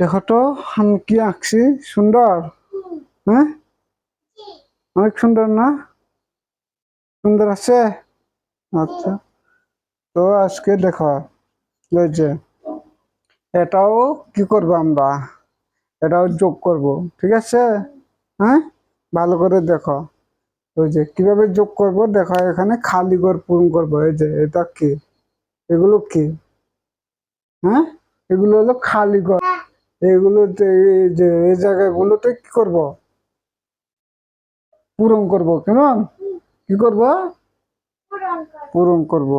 দেখো তো কি আঁকছি? সুন্দর? হ্যাঁ? অনেক সুন্দর না? সুন্দর আছে? আচ্ছা। তো আজকে দেখো যে, এটাও কি করব আমরা? এটাও যোগ করব, ঠিক আছে? হ্যাঁ? ভালো করে দেখো। ওই যে, কীভাবে যোগ করব? দেখো, এখানে খালি ঘর পূরণ করব, এই যে, এটা কি? এগুলো কি? হ্যাঁ? এগুলো হলো খালি ঘর। এগুলোতে এই যে এই জায়গাগুলোতে কি করব? পূরণ করব কেমন? কি করব? পূরণ করব।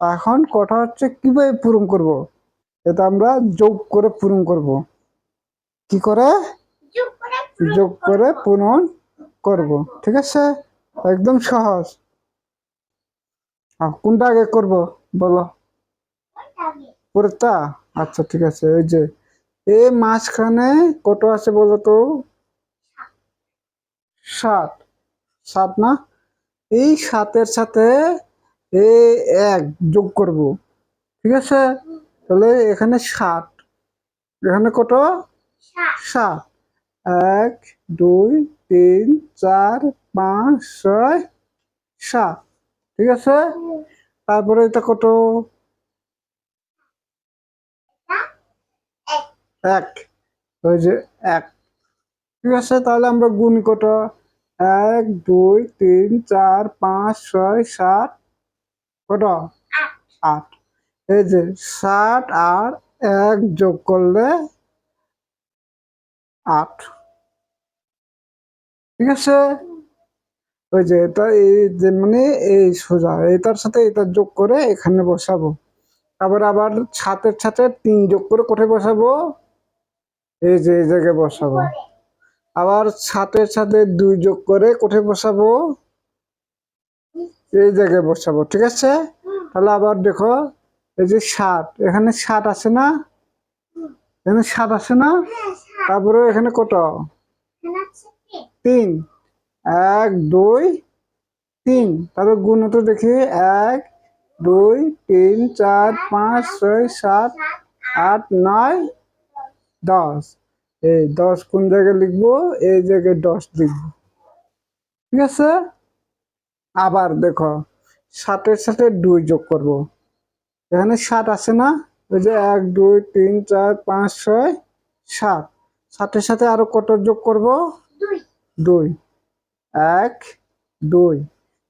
এখন কথা হচ্ছে কীভাবে পূরণ করব? এটা আমরা যোগ করে পূরণ করব। কি করে? যোগ করে পূরণ করব। ঠিক আছে? একদম সহজ। কোনটা আগে করব? বলো। পরেরটা? আচ্ছা ঠিক আছে। ওই যে এই মাঝখানে কত আছে বলো তো? সাত। সাত না? এই সাতের সাথে এই এক যোগ করব। ঠিক আছে? তাহলে এখানে সাত। এখানে কত? সাত। এক দুই তিন চার পাঁচ ছয় সাত। ঠিক আছে? তারপরে এটা কত? এক। ওই যে এক। ঠিক আছে, তাহলে আমরা গুণ কত? এক, দুই, তিন, চার, পাঁচ, ছয়, সাত। কত? আট। এই যে সাত আর এক যোগ করলে আট। ঠিক আছে? ওই যে এটা এই যে মানে এই সোজা, এটার সাথে এটা যোগ করে এখানে বসাবো। আবার আবার সাতের সাথে তিন যোগ করে কোথায় বসাবো? এই যে, এই জায়গায় বসাবো। আবার সাতের সাথে দুই যোগ করে কোথায় বসাবো। এই জায়গায় বসাবো, ঠিক আছে? তাহলে আবার দেখো, এই যে সাত, এখানে সাত আছে না? এখানে সাত আছে না? তারপরে এখানে কত? তিন। এক, দুই, তিন। তারপর গুণটা দেখি, এক, দুই, তিন, চার, পাঁচ, ছয়, সাত, আট, নয় দশ। এই দশ কোন জায়গায় লিখব? এই জায়গায় দশ লিখব। ঠিক আছে? আবার দেখো সাতের সাথে দুই যোগ করব। এখানে সাত আছে না? ওই যে এক দুই তিন চার পাঁচ ছয় সাত। সাতের সাথে আরও কত যোগ করব? দুই। এক দুই।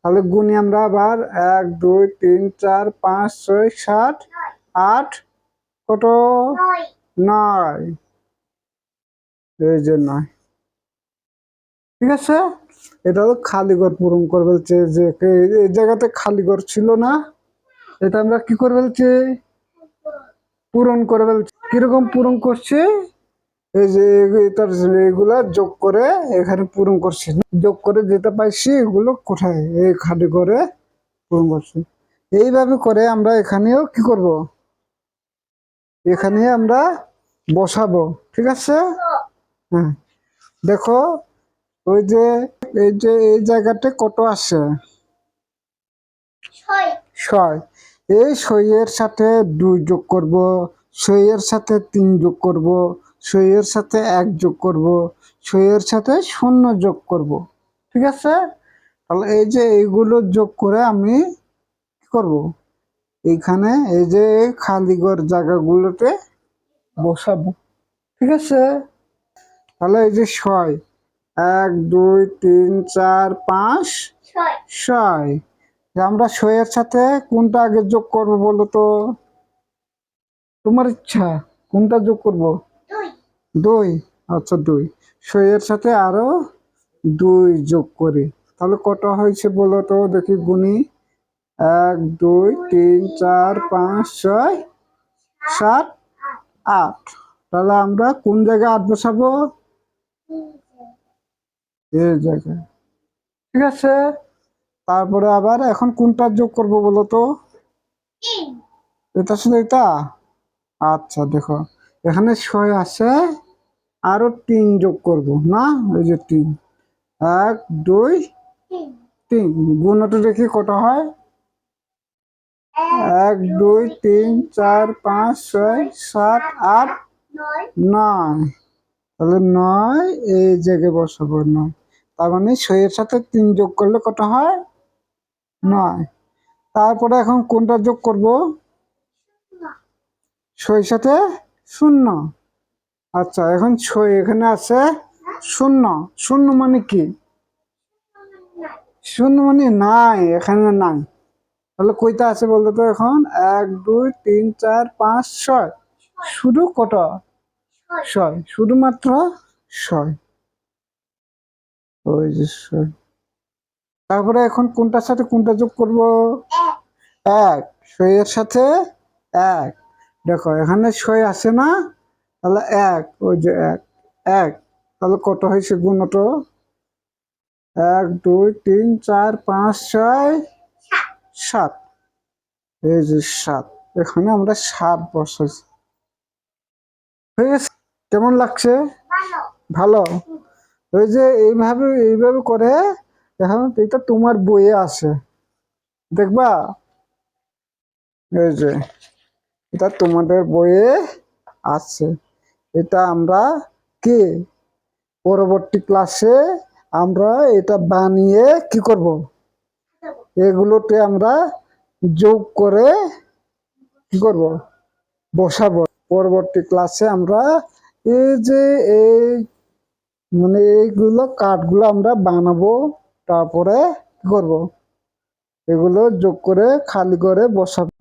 তাহলে গুনি আমরা আবার এক দুই তিন চার পাঁচ ছয় সাত আট কত? নয়। যে নয় ঠিক আছে? এটা হলো খালি ঘর পূরণ করে ফেলছে যে এই জায়গাতে খালি ঘর ছিল না, এটা আমরা কি করে ফেলছি পূরণ করে ফেলছি কীরকম পূরণ করছে? এই যে এটার এগুলা যোগ করে এখানে পূরণ করছি। যোগ করে যেটা পাইছি এগুলো কোথায়? এই খালি করে পূরণ করছি। এইভাবে করে আমরা এখানেও কি করব? এখানে আমরা বসাবো। ঠিক আছে? হ্যাঁ দেখো ওই যে এই যে এই জায়গাতে কত আছে? ছয়। এই ছয়ের সাথে দুই যোগ করব ছয়ের সাথে তিন যোগ করব ছয়ের সাথে এক যোগ করব ছয়ের সাথে শূন্য যোগ করব। ঠিক আছে? তাহলে এই যে এইগুলো যোগ করে আমি কি করব? এইখানে এই যে খালি ঘর জায়গাগুলোতে বসাবো। ঠিক আছে? তাহলে এই যে ছয়। এক দুই তিন চার পাঁচ ছয়। যে আমরা ছয়ের সাথে কোনটা আগে যোগ করব বলো তো? তোমার ইচ্ছা কোনটা যোগ করব? দুই। আচ্ছা দুই। ছয়ের সাথে আরও দুই যোগ করি। তাহলে কত হয়েছে বলো তো? দেখি গুনি। এক দুই তিন চার পাঁচ ছয় সাত আট। তাহলে আমরা কোন জায়গায় আট বসাবো? এই জায়গায় ঠিক আছে? তারপরে আবার এখন কোনটা যোগ করব বলো তো? এটা শুধু এটা? আচ্ছা দেখো। এখানে ছয় আছে, আরও তিন যোগ করব, না? এই যে তিন। এক, দুই, তিন। গুণটা দেখি কত হয়? এক, দুই, তিন, চার, পাঁচ, ছয়, সাত, আট, নয়। তাহলে নয়, এই জায়গায় বসাবো নয়। তার মানে ছয়ের সাথে তিন যোগ করলে কত হয়? নয়। তারপরে এখন কোনটা যোগ করব? ছয়ের সাথে শূন্য। আচ্ছা এখন ছয় এখানে আছে শূন্য। শূন্য মানে কি? শূন্য মানে নাই, এখানে নাই। তাহলে কইটা আছে বলতো তো এখন? এক, দুই, তিন, চার, পাঁচ, ছয়। শুধু কত? ছয়, শুধুমাত্র ছয়। ওই যে ছয়। তারপরে এখন কোনটার সাথে কোনটা যোগ করব? এক। ছয়ের সাথে এক। দেখো, এখানে ছয় আছে না? তাহলে এক, ওই যে এক। এক। তাহলে কত হয়েছে গুণত এক, দুই, তিন, চার, পাঁচ, ছয়, সাত। এই যে সাত। এখানে আমরা সাত বসাইছি। কেমন লাগছে? ভালো। ওই যে এইভাবে এইভাবে করে এখন এটা তোমার বইয়ে আছে। দেখবা? এই যে এটা তোমাদের বইয়ে আছে। এটা আমরা কি? পরবর্তী ক্লাসে আমরা এটা বানিয়ে কি করব? এগুলোতে আমরা যোগ করে কি করব? বসাবো। পরবর্তী ক্লাসে আমরা এই যে এই মানে এইগুলো কাঠগুলো আমরা বানাবো, তারপরে করব? এগুলো যোগ করে খালি করে বসাবো।